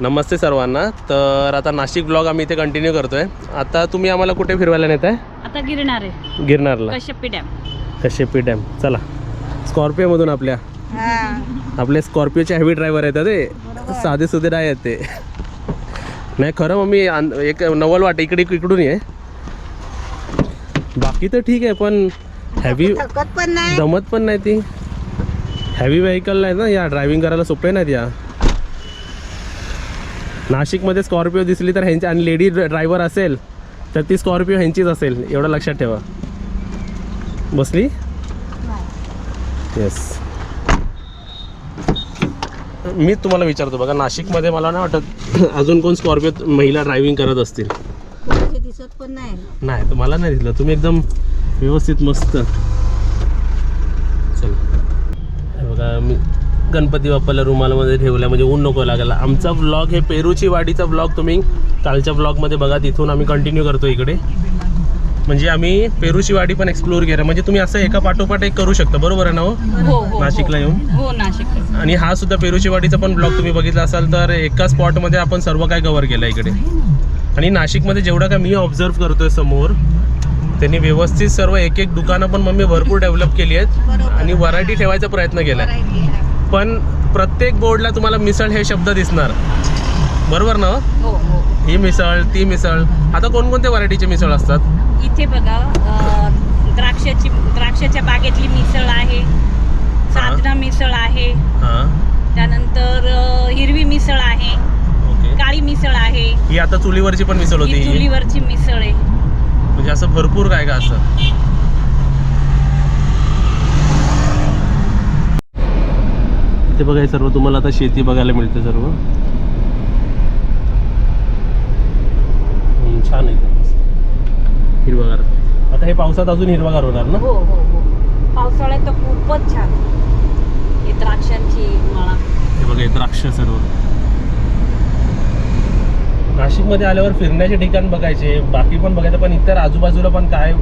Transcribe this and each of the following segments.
नमस्ते सर्वांना. तर आता नाशिक ब्लॉग आम्ही इथे कंटिन्यू करतोय. आता तुम्ही आम्हाला कुठे फिरवायला नेत आहे आता गिरणार आहे गिरनारला. कश्यपी डॅम. कशेपी डॅम. चला. स्कॉर्पिओमधून आपल्या. आपले स्कॉर्पिओचे हेवी ड्रायव्हर आहेत ते साधे सुधे नाही आहेत ते. नाही खरं मग मी आन- एक नवल वाट इकडे इकडून ये. बाकी तर ठीक आहे पण हॅवी थकत पण नाही. जमत पण नाही ती. हॅवी व्हेकल नाही ना या ड्रायव्हिंग करायला सोपे नाहीत या. नाशिकमध्ये स्कॉर्पिओ दिसली तर ह्यांची आणि लेडी ड्रायव्हर असेल तर ती स्कॉर्पिओ ह्यांचीच असेल एवढं लक्षात ठेवा. बसली? येस मी तुम्हाला विचारतो बघा नाशिकमध्ये मला नाही वाटत अजून कोण स्कॉर्पिओ महिला ड्रायव्हिंग करत असतील. दिसत पण नाही. नाही तर मला नाही दिसलं. तुम्ही एकदम व्यवस्थित मस्त. चल. बघा मी गणपती बाप्पाला रुमालामध्ये ठेवला म्हणजे ऊन नको लागायला आमचा ब्लॉग हे पेरूची वाडीचा ब्लॉग तुम्ही कालच्या ब्लॉगमध्ये बघा तिथून आम्ही कंटिन्यू करतो इकडे. म्हणजे आम्ही पेरूची वाडी पण एक्सप्लोर केलं. म्हणजे तुम्ही असं एका पाठोपाठ एक करू शकता. बरोबर आहे ना हो? हो हो नाशिकला येऊन? हो आणि हा सुद्धा पेरूची वाडीचा पण ब्लॉग तुम्ही बघितला असाल तर एका स्पॉटमध्ये आपण सर्व काय कव्हर केलं इकडे. आणि नाशिकमध्ये जेवढं काय मी ऑब्झर्व करतोय समोर त्यांनी व्यवस्थित सर्व एक एक दुकानं पण मग मी भरपूर डेव्हलप केली आहेत. आणि व्हरायटी ठेवायचा प्रयत्न केला. पण प्रत्येक बोर्डला तुम्हाला मिसळ हे शब्द दिसणार. बरोबर ना? हो हो. ही मिसळ ती मिसळ. आता कोणकोणत्या व्हरायटीचे मिसळ असतात? इथे बघा अं, द्राक्षाची द्राक्षाच्या बागेतली मिसळ आहे साधना मिसळ आहे हां. त्यानंतर अं, हिरवी मिसळ आहे ओके. काळी मिसळ आहे. ही आता चुलीवरची पण मिसळ होती ही. चुलीवरची मिसळ आहे. म्हणजे असं भरपूर काय का असं? इथे बघा हे सर्व तुम्हाला आता शेती बघायला मिळते सर्व. छान आहे. हिरवागार. आता हे पावसात अजून हिरवागार होणार ना? हो हो हो. पावसाळ्यात तर खूपच छान. ही द्राक्षांची माळा. हे बघा हे द्राक्ष सर्व. नाशिकमध्ये आल्यावर फिरण्याचे ठिकाण बघायचे बाकी पण बघायचं पण इतर आजूबाजूला पण काय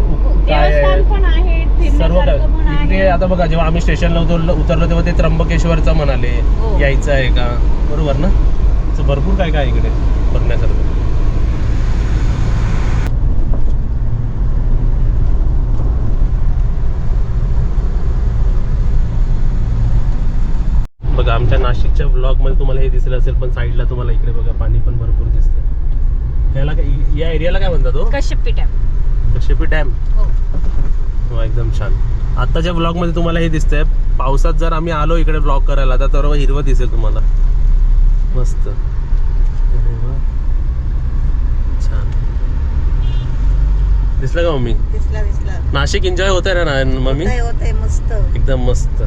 काय आहे? देवस्थान पण आहे सर्व काय? फिरण्यासारखं पण इकडे आहे आता बघा जेव्हा आम्ही स्टेशनला उतरलो उतरलो तेव्हा ते त्र्यंबकेश्वरचं म्हणाले हो. यायचं आहे का? बरोबर ना? असं भरपूर काय काय आहे इकडे बघण्यासारखं. बघा आमच्या नाशिकच्या ब्लॉगमध्ये तुम्हाला हे दिसलं असेल पण साईडला तुम्हाला इकडे बघा पाणी पण भरपूर दिसतं या एरियाला काय म्हणतात तो? कश्यपी डॅम. कशेपी डॅम. हो. हो एकदम छान. आत्ताच्या ब्लॉगमध्ये तुम्हाला हे दिसतंय. पावसात जर आम्ही आलो इकडे ब्लॉग करायला तर सर्व हिरवं दिसेल तुम्हाला. मस्त. अरे वा. छान. दिसलं का मम्मी? दिसला दिसला. नाशिक एन्जॉय होत आहे ना मम्मी? होतंय होतंय मस्त. एकदम मस्त.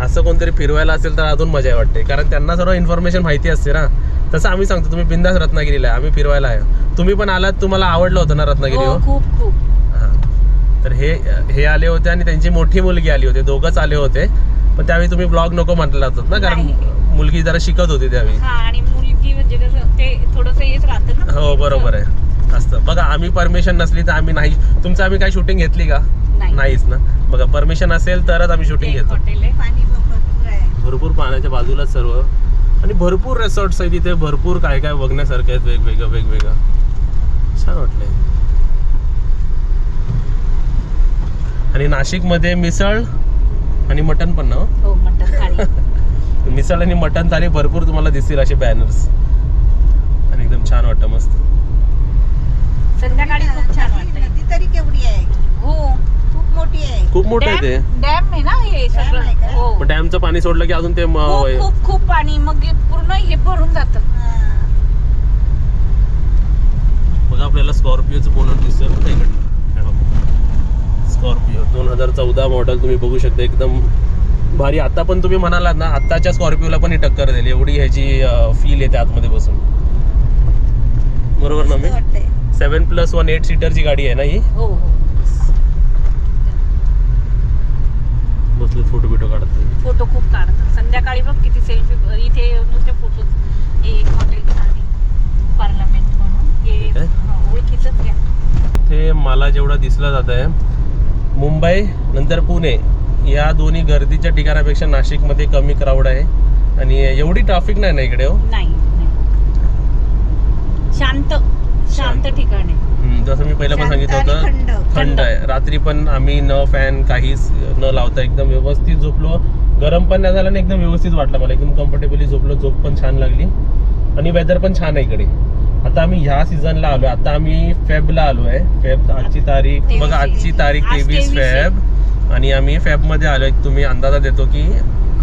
असं कोणतरी फिरवायला असेल तर अजून मजा वाटते. कारण त्यांना सर्व इन्फॉर्मेशन माहिती असते ना. तसं आम्ही सांगतो तुम्ही बिंदास रत्नागिरीला आहे आम्ही फिरवायला आहे. तुम्ही पण आलात तुम्हाला आवडलं होतं ना रत्नागिरी हो? खूप खूप. हा. तर हे हे आले होते आणि त्यांची मोठी मुलगी आली होती दोघंच आले होते. पण त्यावेळी तुम्ही ब्लॉग नको म्हटलं होतं ना कारण नाही. मुलगी जरा शिकत होती त्यावेळी. हा आणि मुलगी म्हणजे कसं ते थोडंसं हेच राहतं ना. हो बरोबर आहे. असतं. बघा आम्ही परमिशन नसली तर आम्ही नाही तुमचं आम्ही काय शूटिंग घेतली का? नाही. नाहीच ना. बघा परमिशन असेल तरच आम्ही शूटिंग एक घेतो. हॉटेल आहे. पाणी पण भरपूर आहे. भरपूर पाण्याच्या बाजूलाच सर्व. आणि भरपूर रिसॉर्ट्स आहेत इथे भरपूर काय काय बघण्यासारखं आहेत वेगवेगळं वेगवेगळं. छान वाटलंय. आणि नाशिकमध्ये मिसळ आणि मटण पण ना हो? मटन थाळी. मिसळ आणि मटण थाली भरपूर तुम्हाला दिसतील असे बॅनर्स आणि एकदम छान वाटतं मस्त. संध्याकाळी खूप छान वाटतं तरी केवढी आहे. हो. मोठी आहे. खूप मोठं आहे ते. डॅम आहे ना हे Dam आहे सगळं? हो. पण डॅमचं पाणी सोडलं की अजून ते म- खूप खूप खूप पाणी मग हे पूर्ण हे भरून जातं. हा. बघा आपल्याला स्कॉर्पिओचं बोनट दिसतोय बघा इकडनं स्कॉर्पिओ. दोन हजार चौदा मॉडेल तुम्ही बघू शकता. एकदम भारी. आता पण तुम्ही म्हणालात ना आत्ताच्या स्कॉर्पिओला पण ही टक्कर देईल. एवढी ह्याची फील येते आतमध्ये बसून. बरोबर ना मस्त मी? वाटतंय. सेवन प्लस वन एट सीटरची गाडी आहे ना ही? हो हो. बसले फोटो बिटो काढत फोटो खूप काढतात. संध्याकाळी बघ किती सेल्फी इथे नुसते फोटो हे हॉटेल पार्लमेंट म्हणून. हा, ओळखीचंच घ्या ते मला जेवढा दिसला जात आहे मुंबई नंतर पुणे या दोन्ही गर्दीच्या ठिकाणापेक्षा नाशिकमध्ये कमी क्राऊड आहे. आणि एवढी ट्रॅफिक नाही ना इकडे हो? नाही. शांत. शांत ठिकाण. आहे हम्म, जसं मी पहिला पण शांत सांगितलं आणि होतं थंड. थंड. आहे. रात्री पण आम्ही न फॅन काहीच न लावता एकदम व्यवस्थित झोपलो. गरम पण नाही झालं आणि एकदम व्यवस्थित वाटलं मला. एकदम कम्फर्टेबली झोपलो. झोप पण छान लागली. आणि वेदर पण छान आहे इकडे. आता आम्ही ह्या सीझनला आलो आता आम्ही फेबला आलो आहे फेब आजची तारीख. बघा आजची तारीख आज तेवीस आहे. फेब आणि आम्ही फेबमध्ये आलो आहे तुम्ही अंदाजा देतो की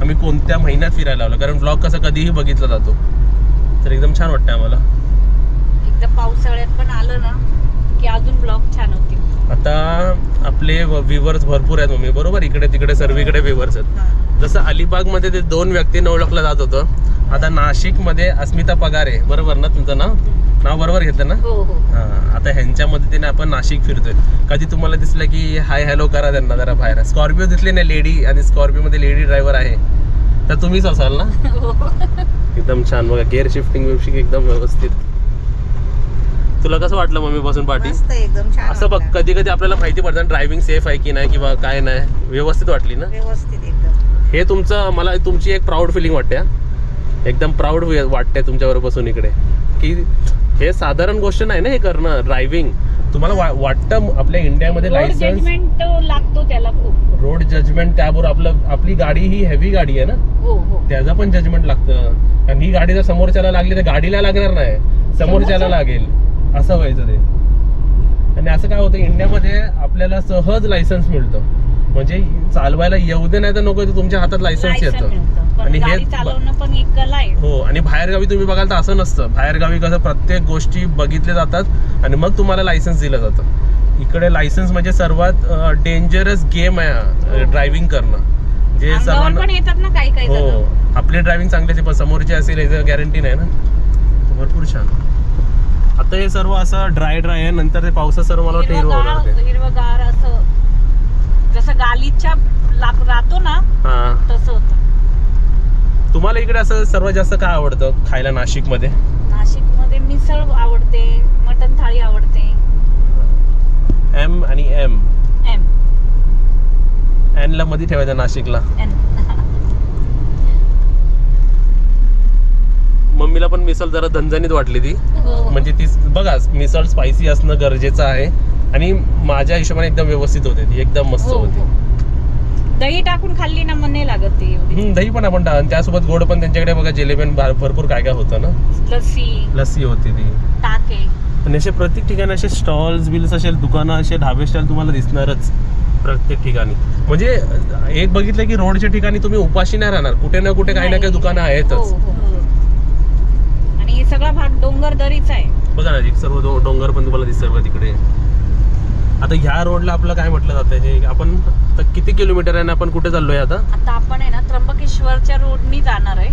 आम्ही कोणत्या महिन्यात फिरायला आलो कारण ब्लॉग कसा कधीही बघितला जातो. तर एकदम छान वाटतं आम्हाला. एकदा पावसाळ्यात पण आलं ना की अजून होते आता आपले व्ह्युअर्स भरपूर आहेत मम्मी. बरोबर? इकडे तिकडे सर्वीकडे व्ह्युअर्स आहेत. जसं अलिबागमध्ये ते दोन व्यक्तींना ओळखलं जात होतं. आता नाशिकमध्ये अस्मिता पगारे. बरोबर ना तुमचं नाव? नाव बरोबर घेतलं ना? हो हो. आता ह्यांच्या मदतीने आपण नाशिक फिरतोय. कधी तुम्हाला दिसलं की हाय हॅलो करा त्यांना जरा बाहेर. स्कॉर्पिओ दिसली नाही लेडी आणि स्कॉर्पिओ मध्ये लेडी ड्रायव्हर आहे. तर तुम्हीच असाल ना? हो. एकदम छान. बघा गेअर शिफ्टिंग एकदम व्यवस्थित. तुला कसं वाटलं मम्मी बसून पाठी? मस्त एकदम छान असं बघ वाटलं. कधी कधी आपल्याला माहिती पडतं ड्रायव्हिंग सेफ आहे की नाही किंवा काय नाही. व्यवस्थित वाटली ना? व्यवस्थित एकदम. हे तुमचं मला तुमची एक प्राऊड फिलिंग वाटते हा. एकदम प्राऊड वाटते तुमच्यावर बसून इकडे की हे साधारण गोष्ट नाही ना हे करणं ड्रायव्हिंग तुम्हाला वा- वाटतं आपल्या इंडियामध्ये रोड लायसन्स जजमेंट लागतो त्याला खूप. रोड जजमेंट त्याबरोबर आपलं आपली गाडी ही हेवी गाडी आहे ना? हो हो. त्याचं पण जजमेंट लागतं. आणि ही गाडी जर समोरच्याला लागली तर गाडीला लागणार नाही. समोरच्याला समोरच्या- लागेल. असं व्हायचं ते. आणि असं काय होतं इंडियामध्ये आपल्याला सहज लायसन्स मिळतं. म्हणजे चालवायला येऊ दे नाही तर नको ते तुमच्या हातात लायसन्स लायसन येतं. आणि हे हो आणि बाहेरगावी तुम्ही बघाल तर असं नसतं. बाहेरगावी कसं प्रत्येक गोष्टी बघितल्या जातात आणि मग तुम्हाला लायसन्स दिलं जातं. इकडे लायसन्स म्हणजे सर्वात डेंजरस गेम आहे ड्रायव्हिंग करणं. जे सर्वांना हो. आपली ड्रायव्हिंग चांगली पण समोरची असेल याचं गॅरंटी नाही ना. भरपूर छान. आता हे सर्व असं ड्राय ड्राय आहे. नंतर ते पावसात सर्व मला वाटतं हिरवं होणार हिरवगार ते हिरवगार असं. जसं गालीच्या राहतो ना हा. तसं होतं. तुम्हाला इकडे असं सर्वात जास्त काय आवडतं खायला नाशिकमध्ये? नाशिकमध्ये मिसळ आवडते मटन थाळी आवडते. एम आणि एम एम एनला मध्ये ठेवायचं नाशिकला. एन मम्मीला पण मिसळ जरा झणझणीत वाटली ती. हो. म्हणजे ती बघा मिसळ स्पायसी असणं गरजेचं आहे. आणि माझ्या हिशोबाने एकदम व्यवस्थित होते ती एकदम मस्त हो, होती. हो. दही टाकून खाल्ली ना मन नाही लागत ती एवढी. हम्म, दही पण आपण टा- आणि त्यासोबत गोड पण त्यांच्याकडे बघा जिलेबी आणि भरपूर काय काय होतं ना. लस्सी. लस्सी होती ती. टाके. आणि असे प्रत्येक ठिकाणी असे स्टॉल्स बिल्स असेल दुकानं असे ढाबे स्टॉल तुम्हाला दिसणारच. प्रत्येक ठिकाणी. म्हणजे एक बघितलं की रोडच्या ठिकाणी तुम्ही उपाशी नाही राहणार. कुठे ना कुठे काही ना काही दुकानं आहेतच. हो. हे. सगळा भाग डोंगर दरीच आहे. बघा ना सर्व डोंगर पण तुम्हाला दिसतंय बघा तिकडे. आता ह्या रोडला आपलं काय म्हटलं जातं? हे आपण किती किलोमीटर आहे आणि आपण कुठे चाललोय आता? आता आपण आहे ना त्र्यंबकेश्वरच्या रोडनी जाणार आहे.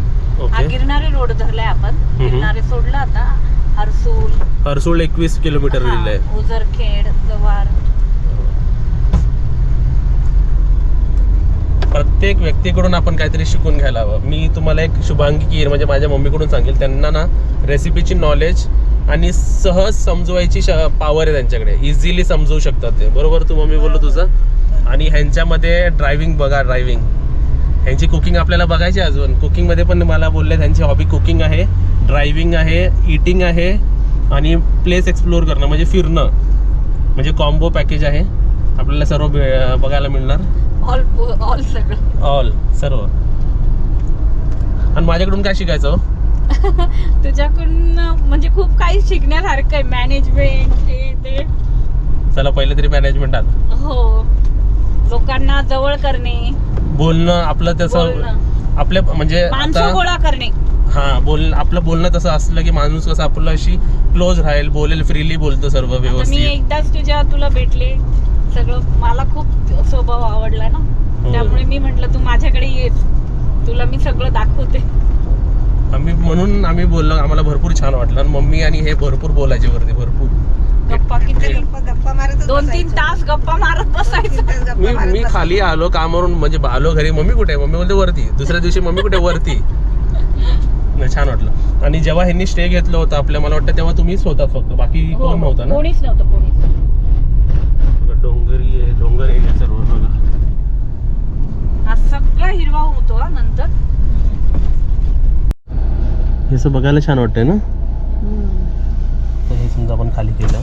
हा गिरणारे रोड धरलाय आपण. गिरणारे सोडला आता. हरसूल. हरसूळ एकवीस किलोमीटर लिहिलंय उजरखेड प्रत्येक व्यक्तीकडून आपण काहीतरी शिकून घ्यायला हवं मी तुम्हाला एक शुभांगी कीर म्हणजे माझ्या मम्मीकडून सांगेल त्यांना ना रेसिपीची नॉलेज आणि सहज समजवायची पॉवर आहे त्यांच्याकडे. इझिली समजवू शकतात ते. बरोबर तू मम्मी बोललो तुझं? आणि ह्यांच्यामध्ये ड्रायव्हिंग बघा ड्रायव्हिंग ह्यांची कुकिंग आपल्याला बघायची अजून. कुकिंगमध्ये पण मला बोलले त्यांची हॉबी कुकिंग आहे ड्रायव्हिंग आहे इटिंग आहे आणि प्लेस एक्सप्लोअर करणं. म्हणजे फिरणं. म्हणजे कॉम्बो पॅकेज आहे. आपल्याला सर्व भे- बघायला मिळणार. ऑल ऑल सगळं ऑल सर्व. आणि माझ्याकडून काय शिकायचं हो? तुझ्याकडून म्हणजे खूप काही शिकण्यासारखं आहे. मॅनेजमेंट हे ते. चला पहिले तरी मॅनेजमेंट आलं. हो. लोकांना जवळ करणे. बोलणं आपलं तसं बोलणं. आपल्या म्हणजे माणसं आता गोळा करणे. हा बोल आपलं बोलणं तसं असलं की माणूस कसं आपल्याशी क्लोज राहील बोलेल फ्रीली बोलतो सर्व आता मी व्यवस्थित. एकदाच तुझ्या तुला भेटले. सगळं मला खूप स्वभाव आवडला ना. हो. त्यामुळे मी म्हंटल तू माझ्याकडे येच तुला मी सगळं दाखवते. आम्ही म्हणून आम्ही बोललो आम्हाला भरपूर छान वाटलं. आणि मम्मी आणि हे भरपूर बोलायचे वरती भरपूर. गप्पा किती? गप्पा गप्पा मारत दोन तीन तास गप्पा मारत बसायचं मी मी खाली आलो कामावरून म्हणजे आलो घरी मम्मी कुठे? आहे? मम्मी बोलते वरती. दुसऱ्या दिवशी मम्मी कुठे? वरती. नाही, छान वाटलं. आणि जेव्हा ह्यांनी स्टे घेतलं होतं आपल्या मला वाटतं तेव्हा तुम्हीच होतात फक्त. बाकी हो, कोण नव्हतं ना? कोणीच नव्हतं कोणीच बघा, डोंगरी आहे डोंगर एरिया सर्व बघा हा सगळा हिरवा होतो हा नंतर. हे असं बघायला छान वाटतंय ना? तर हे समजा आपण खाली केलं.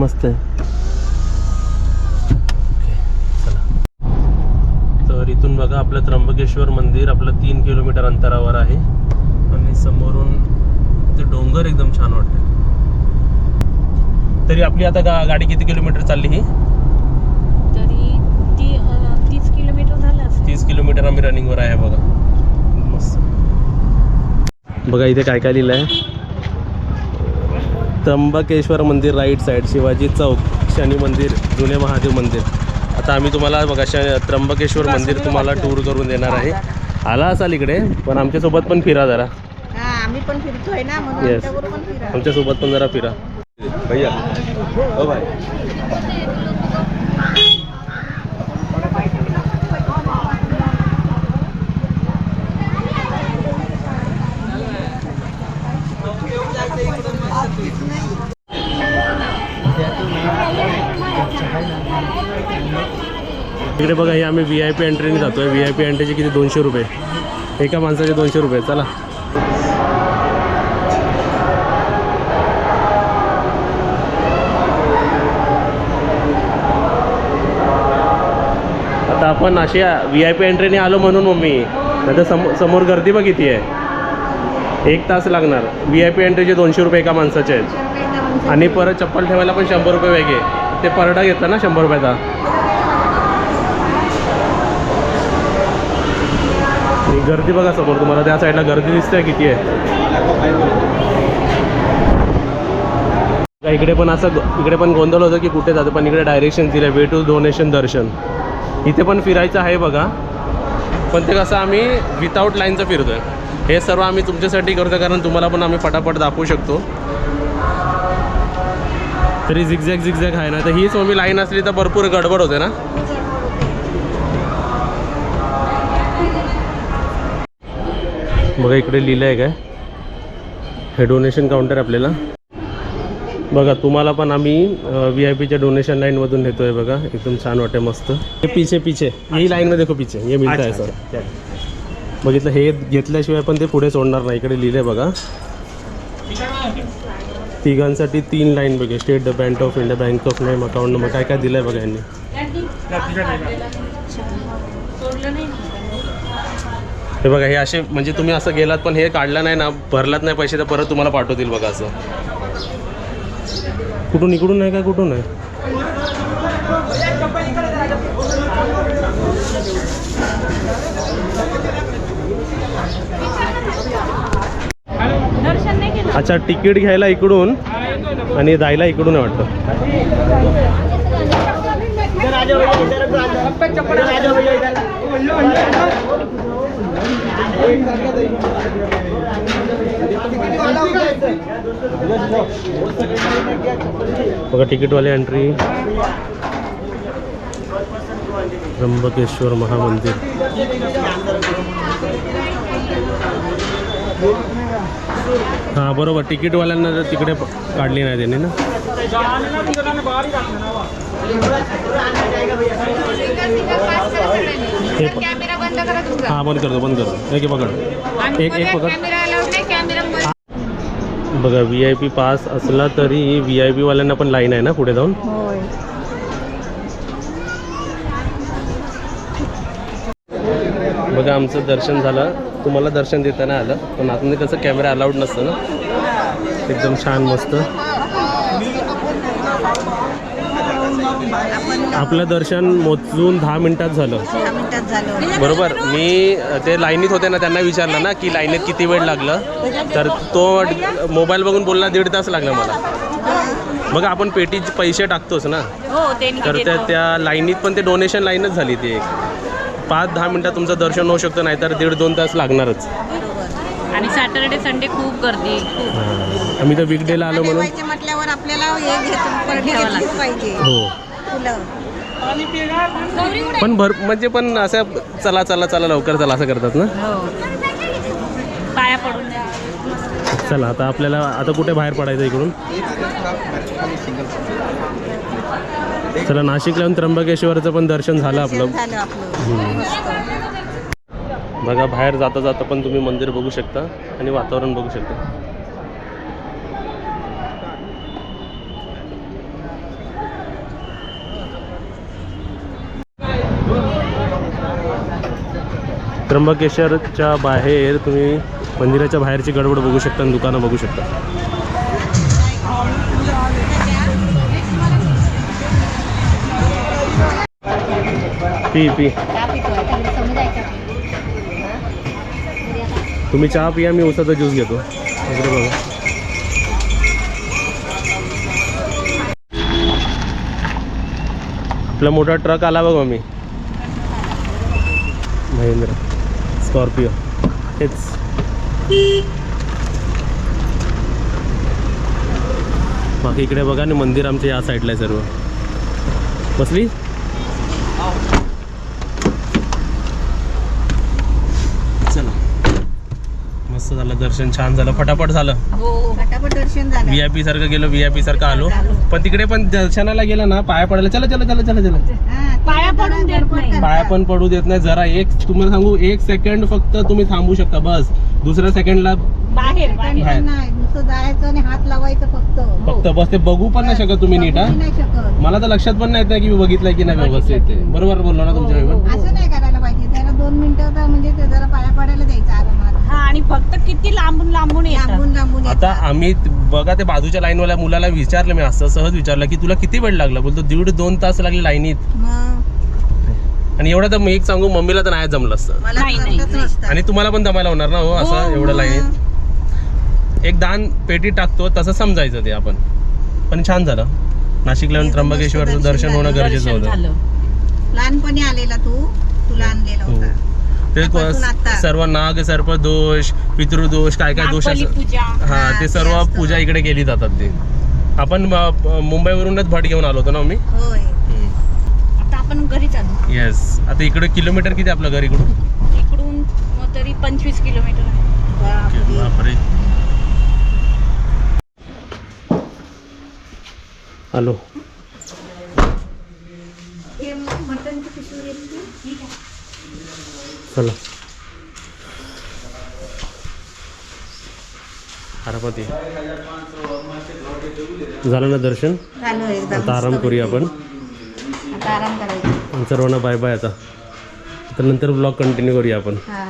मस्त आहे. ओके चला. तर इथून बघा आपलं त्र्यंबकेश्वर मंदिर आपलं तीन किलोमीटर अंतरावर आहे. आणि समोरून ते डोंगर एकदम छान वाटते तरी आपली आता गा गाडी किती किलोमीटर चालली ही तरी ती अं, तीस किलोमीटर झालं असेल तीस किलोमीटर आम्ही रनिंगवर आहे बघा. मस्त. बघा इथे काय काय लिहिलं आहे त्र्यंबकेश्वर मंदिर राईट साईड शिवाजी चौक शनी मंदिर जुने महादेव मंदिर. आता आम्ही तुम्हाला बघा श त्र्यंबकेश्वर मंदिर तुम्हाला टूर करून देणार आहे. आला असाल इकडे पण आमच्यासोबत पण फिरा जरा. हा आम्ही पण फिरतोय ना आमच्यासोबत पण जरा फिरा. भैया. इकडे बघा हे आम्ही व्ही आय पी एंट्रीने आहे व्ही आय पी एंट्रीचे किती? दोनशे रुपये. एका माणसाचे दोनशे रुपये. चला. आता आपण अशी व्ही आय पी एंट्रीने आलो म्हणून मम्मी. नाही तर समोर समोर गर्दी बघ किती आहे. एक तास लागणार. व्ही आय पी एंट्रीचे दोनशे रुपये एका माणसाचे आहेत. आणि परत चप्पल ठेवायला पण शंभर रुपये वेगळे. ते परडा घेतला ना शंभर रुपयाचा? गर्दी बघा समोर तुम्हाला त्या साईडला गर्दी दिसते किती आहे. इकडे पण असं ग- इकडे पण गोंधळ होतं की कुठे जातं पण इकडे डायरेक्शन दिलं वे टू डोनेशन दर्शन. इथे पण फिरायचं आहे बघा. पण ते कसं आम्ही विदाऊट लाईनचं फिरतोय. हे सर्व आम्ही तुमच्यासाठी करतो कारण तुम्हाला पण आम्ही फटाफट दाखवू शकतो. तरी झिगझॅग झिगझॅग आहे ना तर हीच आम्ही लाईन असली तर भरपूर गडबड होते ना. बघा इकडे लिहिलं आहे. काय हे डोनेशन काउंटर आपल्याला. बघा तुम्हाला पण आम्ही व्ही आय पीच्या डोनेशन लाईनमधून नेतोय बघा. एकदम छान वाटते मस्त. हे पीछे पीछे. ही लाईन मध्ये देखो पीछे. हे मिळत आहे सर बघितलं हे घेतल्याशिवाय पण ते पुढे सोडणार नाही. इकडे लिहिलंय बघा. तिघांसाठी तीन line बघे. State Bank of India bank of name account number काय काय दिलंय बघा यांनी सोडलं नाही हे बघा हे असे म्हणजे तुम्ही असं गेलात पण हे काढलं नाही ना भरलात नाही पैसे तर परत तुम्हाला पाठवतील बघा असं कुठून इकडून नाही काय कुठून आहे अच्छा तिकीट घ्यायला इकडून आणि जायला इकडून आहे वाटतं बघा तिकीटवाले एंट्री त्र्यंबकेश्वर महामंदिर. हां बरोबर. तिकीटवाल्यांना जर तिकडे प- काढली नाही त्यांनी ना? कॅमेरा बंद करा तुमचा. हां बंद करतो बंद करतो. एक पकड. एक एक पकड. कॅमेरा अलाउड नाही कॅमेरा बघा व्ही आय पी पास असला तरी व्ही आय पीवाल्यांना पण लाईन आहे ना पुढे जाऊन? होय. बघा आमचं दर्शन झालं. तुम्हाला दर्शन देता नाही आलं. पण आतमध्ये कसं कॅमेरा अलाउड नसतं ना? एकदम छान मस्त. आपलं दर्शन मोजून दहा मिनिटात झालं. बरोबर. मी ते लाईनीत होते ना त्यांना विचारलं ना की लाईनीत किती वेळ लागलं? तर तो मोबाईल बघून बोलला दीड तास लागला मला. बघा आपण पेटीत पैसे टाकतोच ना. हो ते तर त्या त्या लाईनीत पण ते डोनेशन लाईनच झाली ती एक. पाच दहा मिनटात तुमचं दर्शन होऊ शकतं नाही तर दीड दोन तास लागणारच. आणि सॅटर्डे संडे खूप गर्दी. आम्ही तर वीकडेला आलो म्हणून. म्हटल्यावर आपल्याला हे. फुलं. पण भर म्हणजे पण असं चला चला चला लवकर चला असं करतात ना? हो. पाया पडून. द्या. चला आता आपल्याला आता कुठे बाहेर पडायचं इकडून? चला नाशिकला येऊन त्र्यंबकेश्वरचं पण दर्शन झालं आपलं. झालं आपलं. मस्त बघा बाहेर जाता जाता पण तुम्ही मंदिर बघू शकता आणि वातावरण बघू शकता. त्र्यंबकेश्वरच्या बाहेर तुम्ही मंदिराच्या बाहेरची गडबड बघू शकता आणि दुकानं बघू शकता. पी पी. तुम्ही चहा पिया मी उसाचा ज्यूस घेतो. बघा. आपला मोठा ट्रक आला बघा मी. महेंद्र. स्कॉर्पिओ हेच बाकी इकडे बघा आणि मंदिर आमच्या या साईडला आहे सर्व. बसली? मस्त झालं दर्शन छान झालं फटाफट झालं. हो फटाफट दर्शन झालं. व्ही आय पी सारखं गेलो व्ही आय पी सारखं आलो. पण तिकडे पण दर्शनाला गेलं ना पाया पडायला चला चला चला चला चला. हा, पाया पडून देत नाही. पाया पण पडू देत नाही जरा एक तुम्हाला सांगू एक सेकंड फक्त तुम्ही थांबू शकता बस. दुसऱ्या सेकंडला बाहेर बाहेर. पण नाही नुसतं जायचं आणि हात लावायचं फक्त. फक्त बस ते बघू पण नाही शकत तुम्ही नीट हा? मला तर लक्षात पण नाही येत नाही की मी बघितलंय की नाही व्यवस्थित ते. बरोबर बोललो ना तुमच्या हो, असं नाही करायला पाहिजे. त्याला दोन मिनिटं म्हणजे जरा पाया पडायला द्यायचं हा आणि फक्त किती लांबून लांबून येतात? लांबून लांबून आता येतात. आम्ही त- बघा ते बाजूच्या लाईनवाल्या मुलाला विचारलं मी असं सहज विचारलं की तुला किती वेळ लागला? बोलतो दीड दोन तास लागले लाईनीत. मग? आणि एवढं तर मी एक सांगू मम्मीला तर नाही जमलं असतं. मला नाही, नाही, जमतच नाही. नसतं. आणि तुम्हाला पण दमायला होणार ना हो असं हो, एवढं लाईनीत एक दान पेटी टाकतो तसं समजायचं ते आपण. पण छान झालं. नाशिकला येऊन त्र्यंबकेश्वरचं दर्शन होणं गरजेचं दर्शन होतं झालं. लहानपणी आलेला तू तुला आणलेला हो. होता. ते. सर्व नाग सर्प दोष पितृदोष काय काय दोष हा ते सर्व. पूजा इकडे केली जातात ते. आपण मुंबईवरूनच भट घेऊन आलो होतो ना मी आपण येस आता इकडे किलोमीटर किती आपलं घर इकडून? इकडून तरी पंचवीस किलोमीटर बापरे. हॅलो. घेतली? चला. हरपती. झालं ना दर्शन? एकदम आता आराम करूया आपण. आता आराम करायचा. सर्वांना बाय बाय आता. आता नंतर ब्लॉग कंटिन्यू करूया आपण. हा.